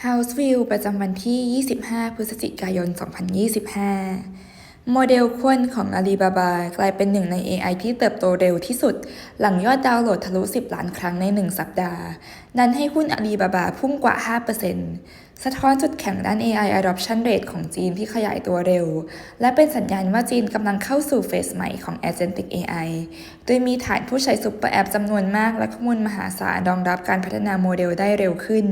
House View ประจำวันที่ 25 พฤศจิกายน 2025 โมเดลควนของ Alibaba กลายเป็นหนึ่งใน AI ที่เติบโตเร็วที่สุด หลังยอดดาวน์โหลดทะลุ 10 ล้านครั้งใน 1 สัปดาห์ดันให้หุ้น Alibaba พุ่งกว่า 5%สะท้อนจุดแข็งด้าน AI adoption rate ของจีนที่ขยายตัวเร็ว และเป็นสัญญาณว่าจีนกำลังเข้าสู่เฟสใหม่ของ Agentic AI โดยมีฐานผู้ใช้ซุปเปอร์แอปจำนวนมากและข้อมูลมหาศาลรองรับการพัฒนาโมเดลได้เร็วขึ้น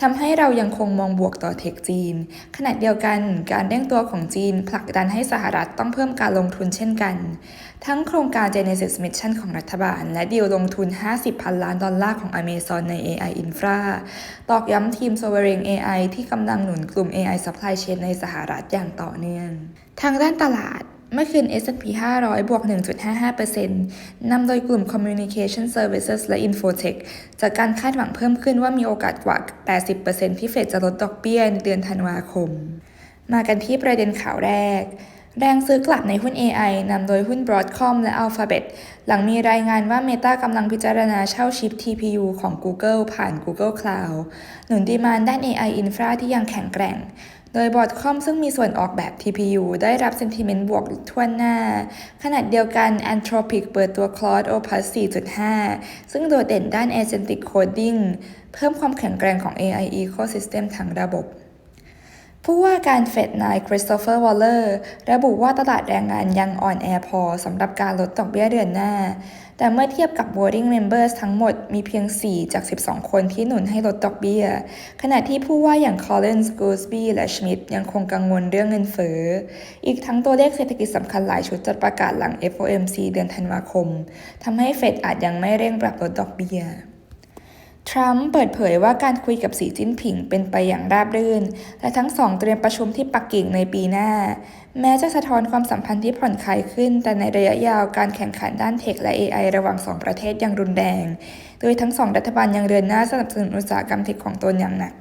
ทำให้เรายังคงมองบวกต่อเทคจีน ขณะเดียวกันการเร่งตัวของจีนผลักดันให้สหรัฐต้องเพิ่มการลงทุนเช่นกัน ทั้งโครงการ Genesis Mission ของรัฐบาล และดีลลงทุน 50 พันล้านดอลลาร์ของ Amazon ใน AI Infra ตอกย้ำทีม Sovereign AI ที่กำลังหนุนกลุ่ม AI Supply Chain ในสหรัฐอย่างต่อเนื่อง ทางด้านตลาดเมื่อคืน S&P 500 บวก 1.55%นำโดยกลุ่ม Communication Services และ Infotech จากการคาดหวังเพิ่มขึ้นว่ามีโอกาสกว่า 80%ที่เฟดจะลดดอกเบี้ยในเดือนธันวาคม มากันที่ประเด็นข่าวแรก แรงซื้อกลับในหุ้น AI นำโดยหุ้น Broadcom และ Alphabet หลังมีรายงานว่า Meta กำลังพิจารณาเช่าชิป TPU ของ Google ผ่าน Google Cloud หนุนดีมานด้าน AI Infra ที่ยังแข็งแกร่ง โดย Broadcom ซึ่งมีส่วนออกแบบ TPU ได้รับ sentiment บวกทั่วหน้า ขณะเดียวกัน Anthropic เปิดตัว Claude Opus 4.5 ซึ่งโดดเด่นด้าน agentic coding เพิ่มความแข็งแกร่งของ AI ecosystem ทั้งระบบ ผู้ว่าการเฟดนายคริสโตเฟอร์วอลเลอร์ระบุว่าตลาดแรงงานยังอ่อนแอพอสำหรับการลดดอกเบี้ยเดือนหน้า แต่เมื่อเทียบกับ boarding members ทั้งหมดมีเพียง 4 จาก 12 คนที่หนุนให้ลดดอกเบี้ย ขณะที่ผู้ว่าอย่าง Collins Goolsbee และ Schmidt ยังคงกังวลเรื่องเงินเฟ้อ อีกทั้งตัวเลขเศรษฐกิจสำคัญหลายชุดจะประกาศหลัง FOMC เดือนธันวาคมทำให้เฟดอาจยังไม่เร่งปรับลดดอกเบี้ย ทรัมป์เปิดเผยว่าการคุยกับสีจิ้นผิงเป็นไปอย่างราบรื่น และทั้งสองเตรียมประชุมที่ปักกิ่งในปีหน้า แม้จะสะท้อนความสัมพันธ์ที่ผ่อนคลายขึ้น แต่ในระยะยาวการแข่งขันด้านเทคและ AI ระหว่างสองประเทศยังรุนแรง โดยทั้งสองรัฐบาลยังเดินหน้าสนับสนุนอุตสาหกรรมเทคของตนอย่างหนัก